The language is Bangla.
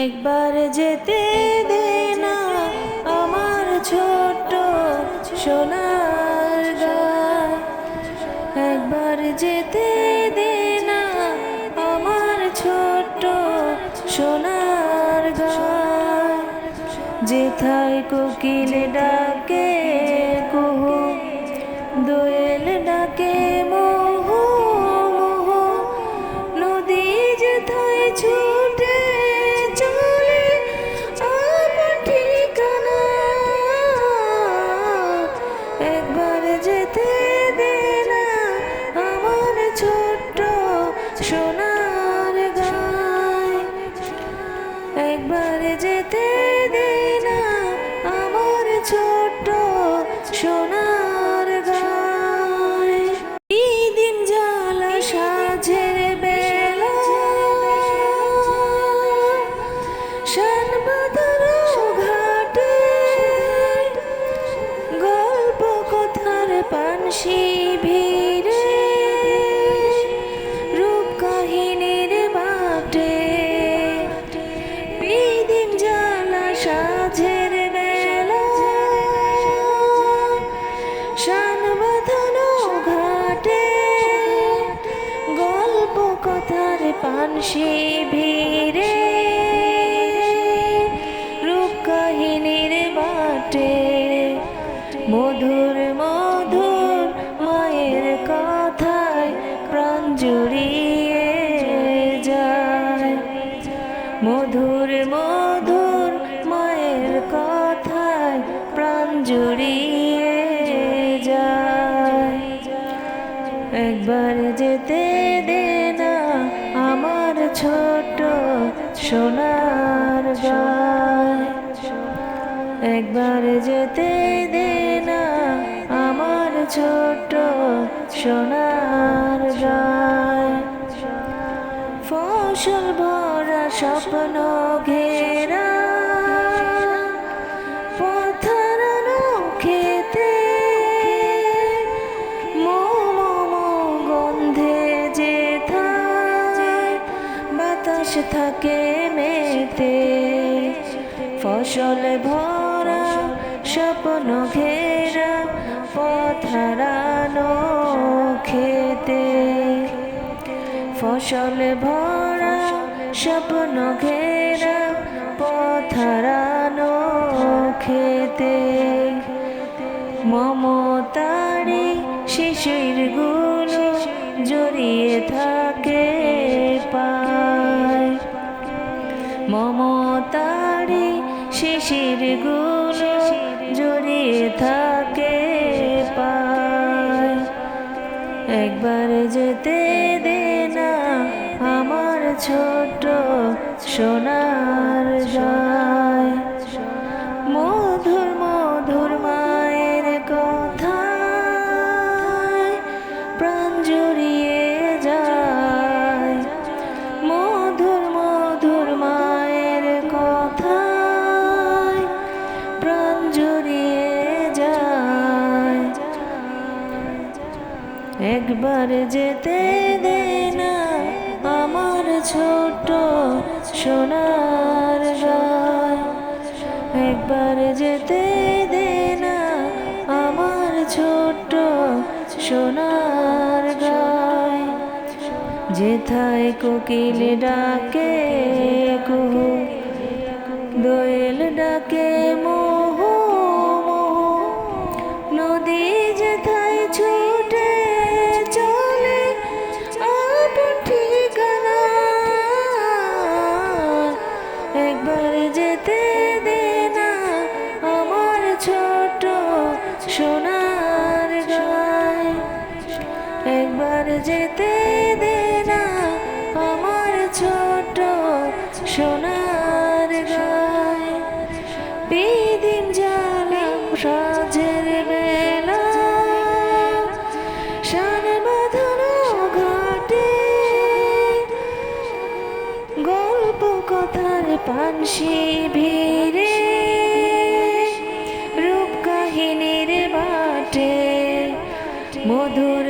একবার যেতে দে না আমার ছোট সোনার গাঁ। একবার যেতে দে না আমার ছোট সোনার গা। যেথায় কোকিল ডাকে কথার পানসি ভিড়ে রূপ বাটে মধুর মধুর মায়ের কথায় প্রাণ জুড়িয়ে যায়। মধুর মধুর মায়ের কথায় প্রাণ জুড়িয়ে যায়। একবার যেতে দে ছোট সোনার জয়। একবার যেতে দে না আমার ছোট সোনার গায় ফসল ভরা স্বপ্ন ঘেরা বাতাস থাকে মেতে ফসল ভরা স্বপ্ন ঘেরা পথারানো খেতে ফসল ভরা স্বপ্ন ঘেরা পথারানো শিশিরগুলো জড়িয়ে থাকে পায়। একবার যেতে দে না আমার ছোট সোনার একবার যেতে দে না আমার ছোট সোনার একবার যেতে দে না আমার ছোট সোনার গায় যেথায় কোকিল ডাকে কুহু দোয়েল ডাকে একবার যেতে দে না আমার ছোট সোনার গায়। বিদিন জ্বালাম সাজের বেলা। শান বাঁধানো ঘাটে। গল্প কথার পানসি ভিড়ে রূপ কাহিনীর বাটে। মধুর